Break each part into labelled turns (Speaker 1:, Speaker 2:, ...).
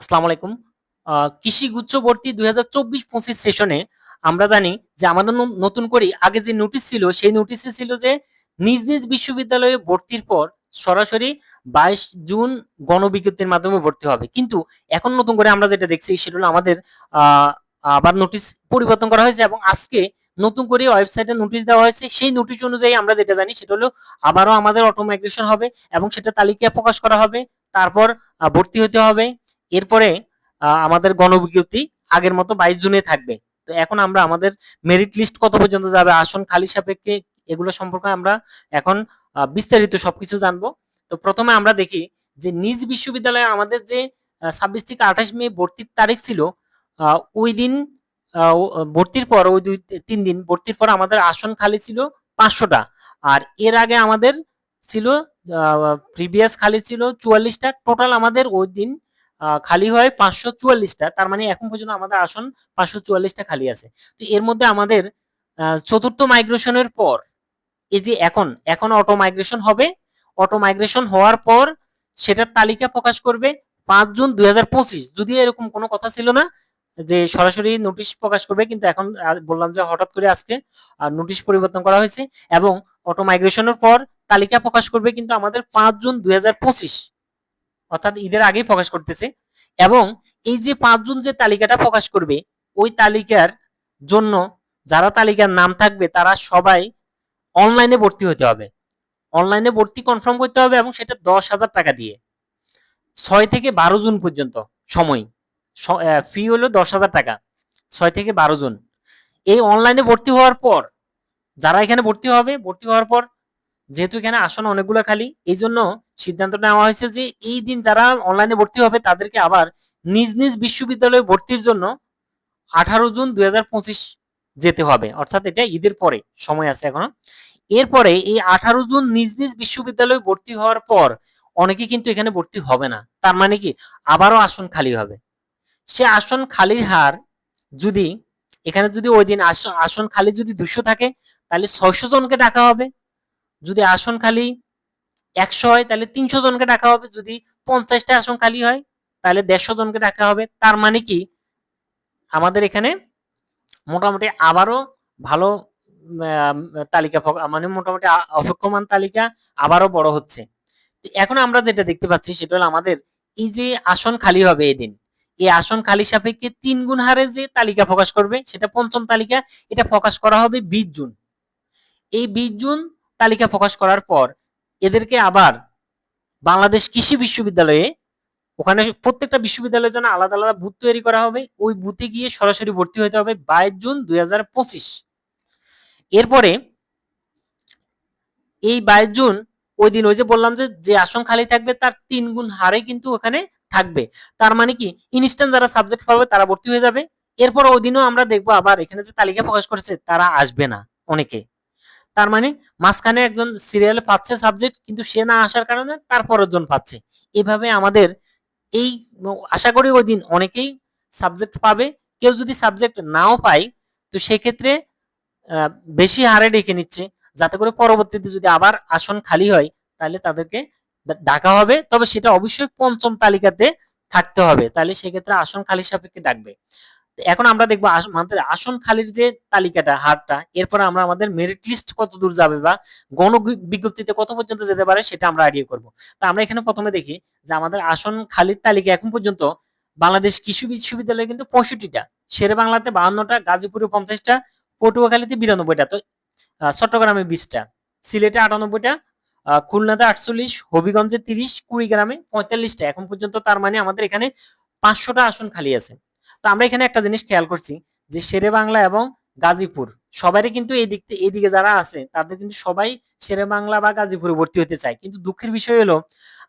Speaker 1: আসসালামু আলাইকুম। কৃষি গুচ্ছ ভর্তি ২০২৪-২৫ সেশনে আমরা জানি যে আমাদের নতুন করে আগে যে নোটিশ ছিল সেই নোটিশে ছিল যে নিজ, নিজ বিশ্ববিদ্যালয়ে ভর্তির পর সরাসরি ২২ জুন গণবিজ্ঞপ্তির মাধ্যমে ভর্তি হবে। কিন্তু এখন নতুন করে আমরা যেটা দেখছি সেটা হলো আমাদের আবার নোটিশ পরিবর্তন করা হয়েছে এবং আজকে নতুন করে ওয়েবসাইটে নোটিশ দেওয়া হয়েছে। সেই নোটিশ অনুযায়ী আমরা যেটা জানি সেটা হলো আবারও আমাদের অটো মাইগ্রেশন হবে এবং সেটা তালিকা প্রকাশ করা হবে। তারপর ভর্তি হতে হবে। এরপরে আমাদের গণবিজ্ঞপ্তি আগের মতো ২২ জুনে থাকবে। তো এখন আমরা আমাদের মেরিট লিস্ট কত পর্যন্ত যাবে, আসন খালি সাপেক্ষে এগুলো সম্পর্কে আমরা এখন বিস্তারিত সবকিছু জানব। তো প্রথমে আমরা দেখি যে নিজ বিশ্ববিদ্যালয়ে আমাদের যে ছাব্বিশ থেকে ২৮ মে ভর্তির তারিখ ছিল, ওই দিন ভর্তির পর ওই ২-৩ দিন ভর্তির পর আমাদের আসন খালি ছিল পাঁচশোটা আর এর আগে আমাদের ছিল প্রিভিয়াস খালি ছিল চুয়াল্লিশটা টোটাল আমাদের ওইদিন আ খালি হয় পাঁচশো চুয়াল্লিশটা তার মানে এখন পর্যন্ত আমাদের আসন পাঁচশো চুয়াল্লিশটা খালি আছে। তো এর মধ্যে আমাদের চতুর্থ মাইগ্রেশনের পর এই যে এখন, এখন অটো মাইগ্রেশন হবে। অটো মাইগ্রেশন হওয়ার পর সেটার তালিকা প্রকাশ করবে পাঁচ জুন ২০২৫ যদিও এরকম কোনো কথা ছিল না যে সরাসরি নোটিশ প্রকাশ করবে। কিন্তু এখন বললাম যে হঠাৎ করে আজকে নোটিশ পরিবর্তন করা হয়েছে এবং অটো মাইগ্রেশনের পর তালিকা প্রকাশ করবে কিন্তু আমাদের পাঁচ জুন ২০২৫ অর্থাৎ ঈদের আগেই প্রকাশ করতেছে এবং এই যে ৫ জুন যে তালিকাটা প্রকাশ করবে, ওই তালিকার জন্য যারা তালিকার নাম থাকবে তারা সবাই অনলাইনে ভর্তি হতে হবে। অনলাইনে ভর্তি কনফার্ম করতে হবে এবং সেটা ৳১০,০০০ দিয়ে। ছয় থেকে ১২ জুন পর্যন্ত সময়। ফি হলো ৳১০,০০০ ৬ থেকে ১২ জুন। এই অনলাইনে ভর্তি হওয়ার পর যারা এখানে ভর্তি হবে, ভর্তি হওয়ার পর যেহেতু এখানে আসন অনেকগুলো খালি, এই জন্য সিদ্ধান্ত নেওয়া হয়েছে যে এই দিন যারা অনলাইনে ভর্তি হবে তাদেরকে আবার নিজ, নিজ বিশ্ববিদ্যালয়ে ভর্তির জন্য ১৮ জুন ২০২৫ যেতে হবে। অর্থাৎ এটা ঈদের পরে, সময় আছে এখনও। এরপরে এই ১৮ জুন নিজ, নিজ বিশ্ববিদ্যালয়ে ভর্তি হওয়ার পর অনেকে কিন্তু এখানে ভর্তি হবে না। তার মানে কি আবারও আসন খালি হবে। সে আসন খালির হার যদি এখানে যদি ওইদিন আস আসন খালি যদি দুশো থাকে তাহলে ৬০০ জনকে ডাকা হবে। যদি আসন খালি ১০০ হয়, তাহলে ৩০০ জনকে ডাকা হবে। যদি পঞ্চাশটা আসন খালি হয়, তাহলে ১৫০ জনকে ডাকা হবে। তার মানে কি আমাদের এখানে মোটামুটি আবারও ভালো তালিকা মানে মোটামুটি অপেক্ষমান তালিকা আবারও বড় হচ্ছে। এখন আমরা যেটা দেখতে পাচ্ছি, সেটা হলো আমাদের এই যে আসন খালি হবে এদিন। এই আসন খালি সাপেক্ষে ৩ গুণ হারে যে তালিকা প্রকাশ করবে, সেটা পঞ্চম তালিকা, এটা প্রকাশ করা হবে ২০ জুন। এই ২০ জুন তালিকা প্রকাশ করার পর এদেরকে আবার বাংলাদেশ কৃষি বিশ্ববিদ্যালয়ে ওখানে প্রত্যেকটা বিশ্ববিদ্যালয়ের জন্য আলাদা, আলাদা বুথ তৈরি করা হবে। ওই বুথে গিয়ে সরাসরি ভর্তি হতে হবে ২২ জুন ২০২৫ এরপরে এই ২২ জুন ওই দিন ওই যে বললাম যে, যে আসন খালি থাকবে তার তিন গুণ হারে কিন্তু ওখানে থাকবে। তার মানে কি ইনস্ট্যান্ট যারা সাবজেক্ট পাবে তারা ভর্তি হয়ে যাবে। এরপর ওইদিনও আমরা দেখব আবার এখানে যে তালিকা প্রকাশ করেছে তারা আসবে না অনেকে। তার মানে মাঝখানে একজন সিরিয়ালে পাচ্ছে সাবজেক্ট কিন্তু সে না আসার কারণে তার পরের জন পাচ্ছে। এভাবে আমাদের এই, আশা করি ওই দিন অনেকেই সাবজেক্ট পাবে। কেউ যদি সাবজেক্ট নাও পায়, তো সেক্ষেত্রে বেশি হারে ডেকে নিচ্ছে। যাতে করে পরবর্তীতে যদি আবার আসন খালি হয়, তাহলে তাদেরকে ডাকা হবে। তবে সেটা অবশ্যই পঞ্চম তালিকাতে থাকতে হবে। তাহলে সেক্ষেত্রে আসন খালি সাপেক্ষে ডাকবে। এখন আমরা দেখব আমাদের আসন খালির যে তালিকাটা হারটা এরপরে আমরা আমাদের মেরিট লিস্ট কত দূর যাবে বা গণ বিজ্ঞপ্তিতে কত পর্যন্ত যেতে পারে সেটা আমরা আইডিয়া করব। তো আমরা এখানে প্রথমে দেখি যে আমাদের আসন খালির তালিকা এখন পর্যন্ত বাংলাদেশ কৃষি বিশ্ববিদ্যালয়ে কিন্তু ৬৫ টা, শেরেবাংলাতে ৫২ টা, গাজীপুরে ৫০ টা, পটুয়াখালীতে ৯২ টা, তো চট্টগ্রামে বিশটা সিলেটে ৯৮ টা, আ খুলনাতে ৪৮, হবিগঞ্জে ৩০, কুড়িগ্রামে ৪৫ টা। এখন পর্যন্ত তার মানে আমাদের এখানে পাঁচশোটা আসন খালি আছে। তো আমরা এখানে একটা জিনিস খেয়াল করছি যে শেরে বাংলা এবং গাজীপুর, সবারই কিন্তু এই দিক এইদিকে যারা আছে, তাদের কিন্তু সবাই শেরে বাংলা বা গাজীপুরে ভর্তি হতে চায়। কিন্তু দুঃখের বিষয় হলো,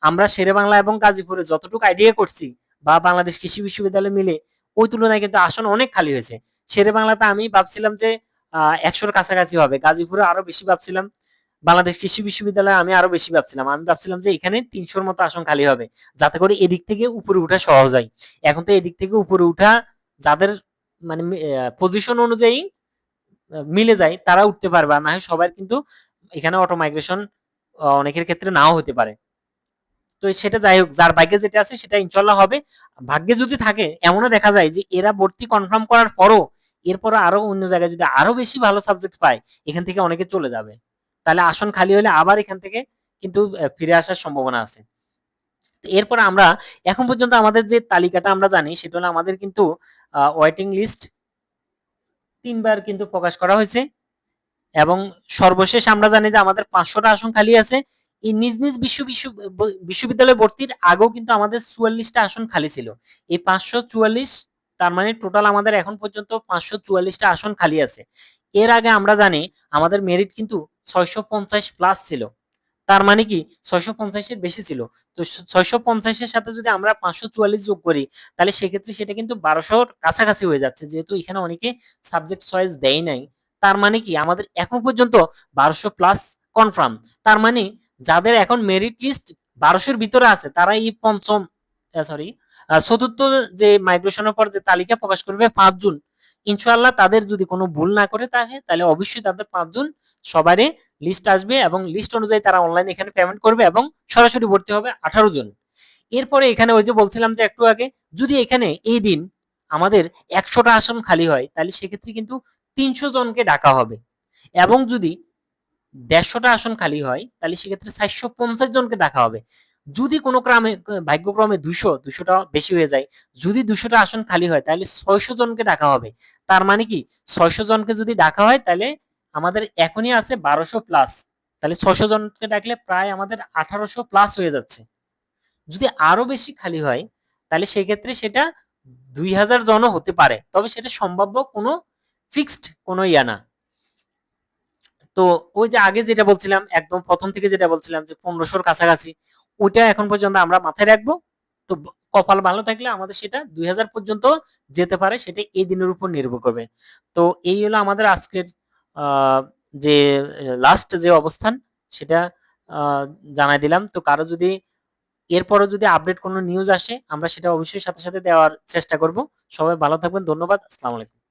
Speaker 1: আমরা শেরেবাংলা এবং গাজীপুরে যতটুকু আইডিয়া করছি বা বাংলাদেশ কৃষি বিশ্ববিদ্যালয় মিলে, ওই তুলনায় কিন্তু আসন অনেক খালি হয়েছে। শেরে বাংলাতে আমি ভাবছিলাম যে আ ১০০ র কাছাকাছি হবে। গাজীপুরে আরও বেশি ভাবছিলাম। বাংলাদেশ কৃষি বিশ্ববিদ্যালয়ে আমি আরও বেশি ভাবছিলাম। আমি ভাবছিলাম যে এখানে তিনশোর মতো আসন খালি হবে। যাতে করে এদিক থেকে উপরে উঠা সহজ হয়। এখন তো এদিক থেকে উপরে উঠা যাদের মানে পজিশন অনুযায়ী মিলে যায়, তারা উঠতে পারবে। না হয় সবার কিন্তু এখানে অটো মাইগ্রেশন অনেকের ক্ষেত্রে নাও হতে পারে। তো সেটা যাই হোক, যার ভাগ্যে যেটা আছে সেটা ইনশাল্লাহ হবে ভাগ্যে যদি থাকে, এমনও দেখা যায় যে এরা ভর্তি কনফার্ম করার পরও, এরপরও আরও অন্য জায়গায় যদি আরও বেশি ভালো সাবজেক্ট পায়, এখান থেকে অনেকে চলে যাবে তাহলে আসন খালি হলে আবার এখান থেকে কিন্তু ফিরে আসার সম্ভাবনা আছে। এরপর আমরা এখন পর্যন্ত আমাদের যে তালিকাটা আমরা জানি, সেটা হলো আমাদের কিন্তু ওয়েটিং লিস্ট তিনবার কিন্তু প্রকাশ করা হয়েছে। এবং সর্বশেষ আমরা জানি যে আমাদের পাঁচশোটা আসন খালি আছে। এই নিজ নিজ বিশ্ব বিশ্ব বিশ্ববিদ্যালয় ভর্তির আগেও কিন্তু আমাদের চুয়াল্লিশটা আসন খালি ছিল। এই পাঁচশো চুয়াল্লিশ, তার মানে টোটাল আমাদের এখন পর্যন্ত পাঁচশো চুয়াল্লিশটা আসন খালি আছে। এর আগে আমরা জানি, আমাদের মেরিট কিন্তু ছয়শো পঞ্চাশ প্লাস ছিল। তার মানে কি? ছয়শো পঞ্চাশের বেশি ছিল। তো ছয়শো পঞ্চাশের সাথে যদি আমরা পাঁচশো চুয়াল্লিশ যোগ করি, তাহলে সেক্ষেত্রে সেটা কিন্তু বারোশোর কাছাকাছি হয়ে যাচ্ছে। যেহেতু এখানে অনেকে সাবজেক্ট চয়েস দেয় নাই। তার মানে কি? আমাদের এখন পর্যন্ত বারোশো প্লাস কনফার্ম তার মানে যাদের এখন মেরিট লিস্ট বারোশোর ভিতরে আছে, তারা এই পঞ্চম সরি চতুর্থ যে মাইগ্রেশনের পর যে তালিকা প্রকাশ করবে পাঁচ জুন ইনশাআল্লাহ তাদের যদি কোনো ভুল না করে থাকে তাহলে অবশ্যই তাদের পাঁচজন সবারই লিস্ট আসবে এবং লিস্ট অনুযায়ী তারা অনলাইনে এখানে পেমেন্ট করবে এবং সরাসরি ভর্তি হবে আঠারো জন। এরপরে এখানে ওই যে বলছিলাম যে একটু আগে, যদি এখানে এই দিন আমাদের একশোটা আসন খালি হয়, তাহলে সেক্ষেত্রে কিন্তু তিনশো জনকে ডাকা হবে। এবং যদি দেড়শোটা আসন খালি হয়, তাহলে সেক্ষেত্রে চারশো পঞ্চাশ জনকে ডাকা হবে। যদি কোনো ক্রমে, ভাগ্যক্রমে দুশো দুশোটা বেশি হয়ে যায়, যদি দুশোটা আসন খালি হয়, তাহলে ছয়শো জনকে ডাকা হবে। তার মানে কি? ছয়শো জনকে যদি ডাকা হয়, তাহলে আমাদের এখনই আছে বারোশো প্লাস তাহলে ছয়শো জনকে ডাকলে প্রায় আমাদের আঠারোশো প্লাস হয়ে যাচ্ছে। যদি আরও বেশি খালি হয়, তাহলে সেক্ষেত্রে সেটা দুই হাজার জনও হতে পারে। তবে সেটা সম্ভাব্য কোনো ফিক্সড কোনো ইয়া না। তো ওই যে আগে যেটা বলছিলাম, একদম প্রথম থেকে যেটা বলছিলাম যে পনেরোশোর কাছাকাছি, ওইটা এখন পর্যন্ত আমরা মাথায় রাখব। তো কপাল ভালো থাকলে আমাদের সেটা দুই হাজার পর্যন্ত যেতে পারে, সেটা এই দিনের উপর নির্ভর করবে। তো এই হলো আমাদের আজকের যে লাস্ট যে অবস্থান, সেটা জানাই দিলাম। তো কারও যদি, এরপরও যদি আপডেট কোনো নিউজ আসে, আমরা সেটা অবশ্যই সাথে সাথে দেওয়ার চেষ্টা করব। সবাই ভালো থাকবেন, ধন্যবাদ, আসসালামু আলাইকুম।